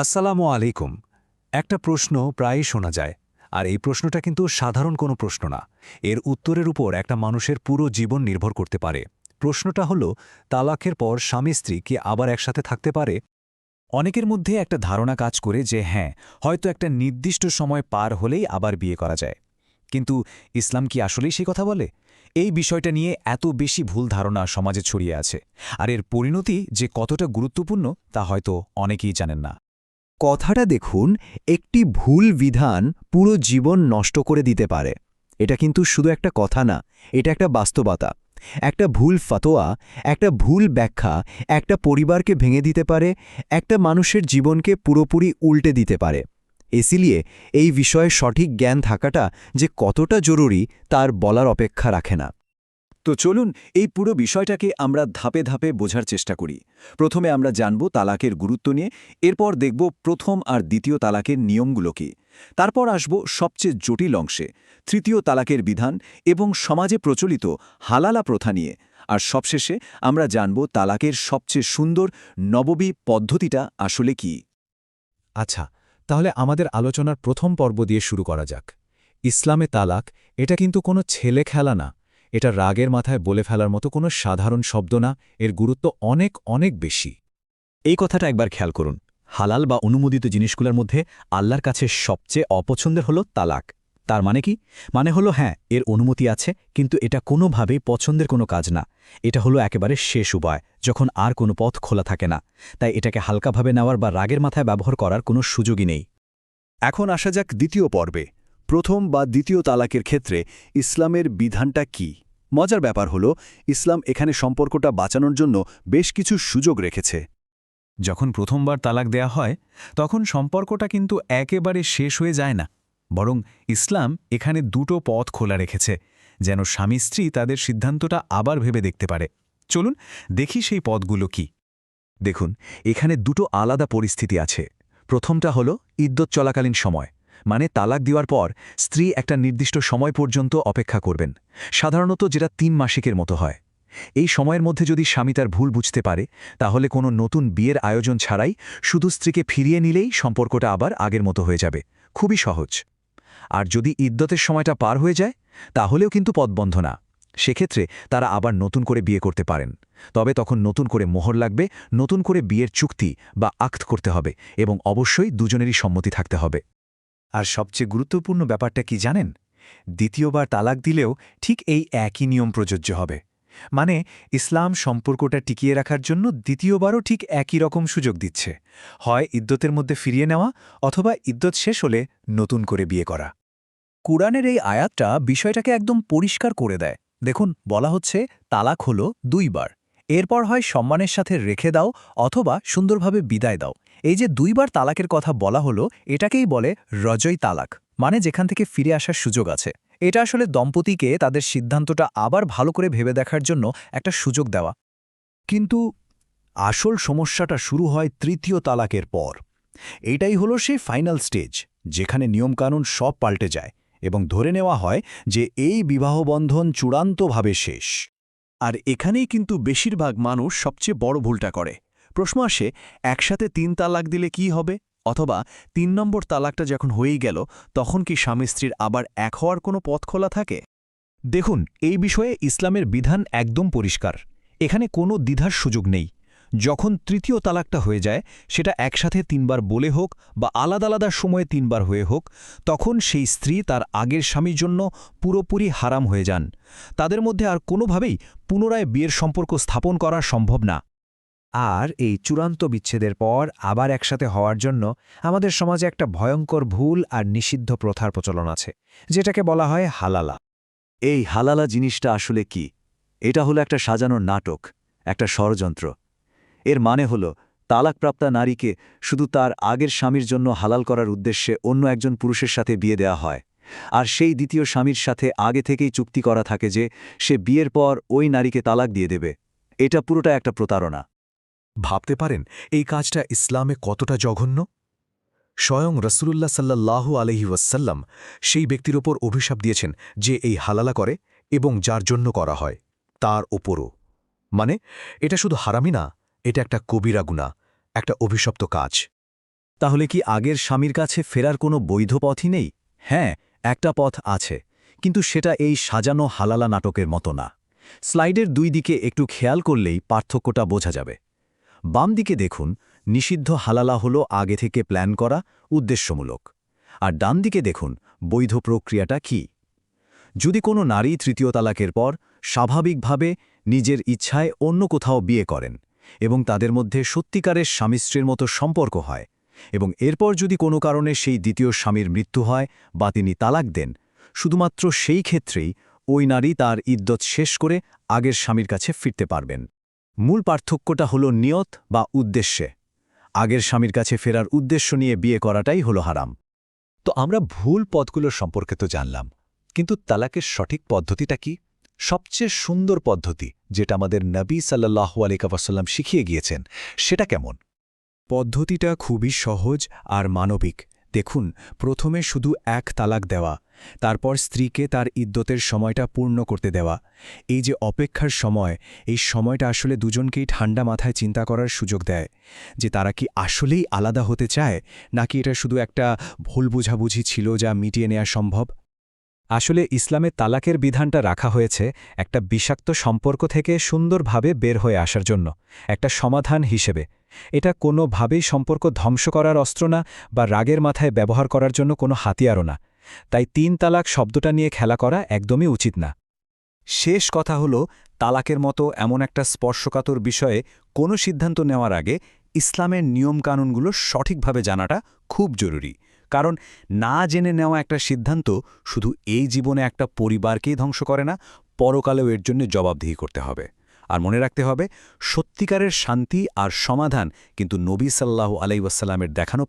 আসসালামু আলাইকুম। একটা প্রশ্ন প্রায়ই শোনা যায়, আর এই প্রশ্নটা কিন্তু সাধারণ কোনো প্রশ্ন না। এর উত্তরের উপর একটা মানুষের পুরো জীবন নির্ভর করতে পারে। প্রশ্নটা হলো, তালাকের পর স্বামী স্ত্রী কি আবার একসাথে থাকতে পারে? অনেকের মধ্যে একটা ধারণা কাজ করে যে হ্যাঁ হয়তো একটা নির্দিষ্ট সময় পার হলেই আবার বিয়ে করা যায়। কিন্তু ইসলাম কি আসলেই সেই কথা বলে? এই বিষয়টা নিয়ে এত বেশি ভুল ধারণা সমাজে ছড়িয়ে আছে। আর এর পরিণতি যে কতটা গুরুত্বপূর্ণ, তা হয়তো অনেকেই জানেন না। কথাটা দেখুন, একটি ভুল বিধান পুরো জীবন নষ্ট করে দিতে পারে। এটা কিন্তু শুধু একটা কথা না, এটা একটা বাস্তবতা। একটা ভুল ফতোয়া, একটা ভুল ব্যাখ্যা, একটা পরিবারকে ভেঙে দিতে পারে, একটা মানুষের জীবনকে পুরোপুরি উল্টে দিতে পারে। এসিলিয়ে এই বিষয়ে সঠিক জ্ঞান থাকাটা যে কতটা জরুরি তার বলার অপেক্ষা রাখে না। তো চলুন এই পুরো বিষয়টাকে আমরা ধাপে ধাপে বোঝার চেষ্টা করি। প্রথমে আমরা জানব তালাকের গুরুত্ব নিয়ে, এরপর দেখব প্রথম আর দ্বিতীয় তালাকের নিয়মগুলো কি। তারপর আসব সবচেয়ে জটিল অংশে, তৃতীয় তালাকের বিধান এবং সমাজে প্রচলিত হালালা প্রথা নিয়ে, আর সবশেষে আমরা জানব তালাকের সবচেয়ে সুন্দর নববী পদ্ধতিটা আসলে কি। আচ্ছা তাহলে আমাদের আলোচনার প্রথম পর্ব দিয়ে শুরু করা যাক। ইসলামে তালাক, এটা কিন্তু কোনো ছেলে খেলা না। এটা রাগের মাথায় বলে ফেলার মতো কোনো সাধারণ শব্দ না, এর গুরুত্ব অনেক অনেক বেশি। এই কথাটা একবার খেয়াল করুন। হালাল বা অনুমোদিত জিনিসগুলোর মধ্যে আল্লাহর কাছে সবচেয়ে অপছন্দের হল তালাক। তার মানে কি? মানে হলো হ্যাঁ এর অনুমতি আছে কিন্তু এটা কোনোভাবেই পছন্দের কোনো কাজ না। এটা হলো একেবারে শেষ উপায় যখন আর কোনো পথ খোলা থাকে না। তাই এটাকে হালকাভাবে নেওয়ার বা রাগের মাথায় ব্যবহার করার কোনো সুযোগই নেই। এখন আসা যাক দ্বিতীয় পর্বে। প্রথম বা দ্বিতীয় তালাকের ক্ষেত্রে ইসলামের বিধানটা কি? মজার ব্যাপার হল ইসলাম এখানে সম্পর্কটা বাঁচানোর জন্য বেশ কিছু সুযোগ রেখেছে। যখন প্রথমবার তালাক দেয়া হয় তখন সম্পর্কটা কিন্তু একেবারে শেষ হয়ে যায় না। বরং ইসলাম এখানে দুটো পথ খোলা রেখেছে, যেন স্বামী স্ত্রী তাদের সিদ্ধান্তটা আবার ভেবে দেখতে পারে। চলুন দেখি সেই পথগুলো কি। দেখুন, এখানে দুটো আলাদা পরিস্থিতি আছে। প্রথমটা হলো ইদ্যত চলাকালীন সময় মানে তালাক দেওয়ার পর স্ত্রী একটা নির্দিষ্ট সময় পর্যন্ত অপেক্ষা করবেন, সাধারণত যেটা তিন মাসিকের মতো হয়। এই সময়ের মধ্যে যদি স্বামী তার ভুল বুঝতে পারে, তাহলে কোনো নতুন বিয়ের আয়োজন ছাড়াই শুধু স্ত্রীকে ফিরিয়ে নিলেই সম্পর্কটা আবার আগের মতো হয়ে যাবে। খুবই সহজ। আর যদি ইদ্যতের সময়টা পার হয়ে যায়, তাহলেও কিন্তু পদবন্ধ না। সেক্ষেত্রে তারা আবার নতুন করে বিয়ে করতে পারেন। তবে তখন নতুন করে মোহর লাগবে, নতুন করে বিয়ের চুক্তি বা আক্ত করতে হবে এবং অবশ্যই দুজনেরই সম্মতি থাকতে হবে। আর সবচেয়ে গুরুত্বপূর্ণ ব্যাপারটা কি জানেন? দ্বিতীয়বার তালাক দিলেও ঠিক এই একই নিয়ম প্রযোজ্য হবে। মানে ইসলাম সম্পর্কটা টিকিয়ে রাখার জন্য দ্বিতীয়বারও ঠিক একই রকম সুযোগ দিচ্ছে। হয় ইদ্যতের মধ্যে ফিরিয়ে নেওয়া অথবা ইদ্যত শেষ হলে নতুন করে বিয়ে করা। কুরআনের এই আয়াতটা বিষয়টাকে একদম পরিষ্কার করে দেয়। দেখুন, বলা হচ্ছে, তালাক হলো দুইবার। এরপর হয় সম্মানের সাথে রেখে দাও অথবা সুন্দরভাবে বিদায় দাও। এই যে দুইবার তালাকের কথা বলা হলো, এটাকেই বলে রজই তালাক। মানে যেখান থেকে ফিরে আসার সুযোগ আছে। এটা আসলে দম্পতিকে তাদের সিদ্ধান্তটা আবার ভালো করে ভেবে দেখার জন্য একটা সুযোগ দেওয়া। কিন্তু আসল সমস্যাটা শুরু হয় তৃতীয় তালাকের পর। এটাই হলো সেই ফাইনাল স্টেজ, যেখানে নিয়মকানুন সব পাল্টে যায় এবং ধরে নেওয়া হয় যে এই বিবাহবন্ধন চূড়ান্তভাবে শেষ। আর এখানেই কিন্তু বেশিরভাগ মানুষ সবচেয়ে বড় ভুলটা করে। প্রশ্ন আসে, একসাথে তিন তালাক দিলে কি হবে? অথবা তিন নম্বর তালাকটা যখন হয়েই গেল, তখন কি স্বামী স্ত্রীর আবার এক হওয়ার কোনো পথ খোলা থাকে? দেখুন, এই বিষয়ে ইসলামের বিধান একদম পরিষ্কার। এখানে কোনো দ্বিধার সুযোগ নেই। যখন তৃতীয় তালাকটা হয়ে যায়, সেটা একসাথে তিনবার বলে হোক বা আলাদা আলাদা সময়ে তিনবার হয়ে হোক, তখন সেই স্ত্রী তার আগের স্বামীর জন্য পুরোপুরি হারাম হয়ে যান। তাদের মধ্যে আর কোনোভাবেই পুনরায় বিয়ের সম্পর্ক স্থাপন করা সম্ভব না। আর এই চূড়ান্ত বিচ্ছেদের পর আবার একসাথে হওয়ার জন্য আমাদের সমাজে একটা ভয়ঙ্কর ভুল আর নিষিদ্ধ প্রথার প্রচলন আছে, যেটাকে বলা হয় হালালা। এই হালালা জিনিসটা আসলে কি? এটা হলো একটা সাজানো নাটক, একটা ষড়যন্ত্র। এর মানে হল, তালাকপ্রাপ্তা নারীকে শুধু তার আগের স্বামীর জন্য হালাল করার উদ্দেশ্যে অন্য একজন পুরুষের সাথে বিয়ে দেওয়া হয়, আর সেই দ্বিতীয় স্বামীর সাথে আগে থেকেই চুক্তি করা থাকে যে সে বিয়ের পর ওই নারীকে তালাক দিয়ে দেবে। এটা পুরোটা একটা প্রতারণা। ভাবতে পারেন, এই কাজটা ইসলামে কতটা জঘন্য? স্বয়ং রসুল্লাহ সাল্লাল্লাহু আলহি ওয়াসাল্লাম সেই ব্যক্তির ওপর অভিশাপ দিয়েছেন যে এই হালালা করে এবং যার জন্য করা হয়, তার ওপরও। মানে এটা শুধু হারামি না, এটা একটা কবিরা গুণা একটা অভিশপ্ত কাজ। তাহলে কি আগের স্বামীর কাছে ফেরার কোনো বৈধ পথই নেই? হ্যাঁ একটা পথ আছে, কিন্তু সেটা এই সাজানো হালালা নাটকের মতো না। স্লাইডের দুই দিকে একটু খেয়াল করলেই পার্থক্যটা বোঝা যাবে। বাম দিকে দেখুন, নিষিদ্ধ হালালা হলো আগে থেকে প্ল্যান করা উদ্দেশ্যমূলক। আর ডান দিকে দেখুন, বৈধ প্রক্রিয়াটা কি। যদি কোনো নারী তৃতীয় তালাকের পর স্বাভাবিকভাবে নিজের ইচ্ছায় অন্য কোথাও বিয়ে করেন এবং তাদের মধ্যে সত্যিকারের স্বামী মতো সম্পর্ক হয় এবং এরপর যদি কোনো কারণে সেই দ্বিতীয় স্বামীর মৃত্যু হয় বা তিনি তালাক দেন, শুধুমাত্র সেই ক্ষেত্রেই ওই নারী তার ইদ্যত শেষ করে আগের স্বামীর কাছে ফিরতে পারবেন। মূল পার্থক্যটা হলো নিয়ত বা উদ্দেশ্যে। আগের স্বামীর কাছে ফেরার উদ্দেশ্য নিয়ে বিয়ে করাটাই হলো হারাম। তো আমরা ভুল পথগুলোর সম্পর্কে তো জানলাম, কিন্তু তালাকের সঠিক পদ্ধতিটা কি? সবচেয়ে সুন্দর পদ্ধতি, যেটা আমাদের নবী সাল্লাহ আলিকাসাল্লাম শিখিয়ে গিয়েছেন, সেটা কেমন? পদ্ধতিটা খুবই সহজ আর মানবিক। দেখুন, প্রথমে শুধু এক তালাক দেওয়া তারপর স্ত্রীকে তার ইদ্যতের সময়টা পূর্ণ করতে দেওয়া। এই যে অপেক্ষার সময়, এই সময়টা আসলে দুজনকেই ঠান্ডা মাথায় চিন্তা করার সুযোগ দেয়। যে তারা কি আসলেই আলাদা হতে চায়, নাকি এটা শুধু একটা ভুল বুঝাবুঝি ছিল যা মিটিয়ে নেওয়া সম্ভব? আসলে ইসলামে তালাকের বিধানটা রাখা হয়েছে একটা বিষাক্ত সম্পর্ক থেকে সুন্দরভাবে বের হয়ে আসার জন্য, একটা সমাধান হিসেবে। এটা কোনোভাবেই সম্পর্ক ধ্বংস করার অস্ত্র না বা রাগের মাথায় ব্যবহার করার জন্য কোনো হাতিয়ারও না। তাই তিন তালাক শব্দটা নিয়ে খেলা করা একদমই উচিত না। শেষ কথা হলো, তালাকের মতো এমন একটা স্পর্শকাতর বিষয়ে কোনো সিদ্ধান্ত নেওয়ার আগে ইসলামের নিয়মকানুনগুলো সঠিকভাবে জানাটা খুব জরুরি। কারণ না জেনে নেওয়া একটা সিদ্ধান্ত শুধু এই জীবনে একটা পরিবারকেই ধ্বংস করে না, পরকালেও এর জন্য জবাবদিহি করতে হবে। আর মনে রাখতে হবে, সত্যিকারের শান্তি আর সমাধান কিন্তু নবী সাল্লাহ আলাইসাল্লামের দেখানো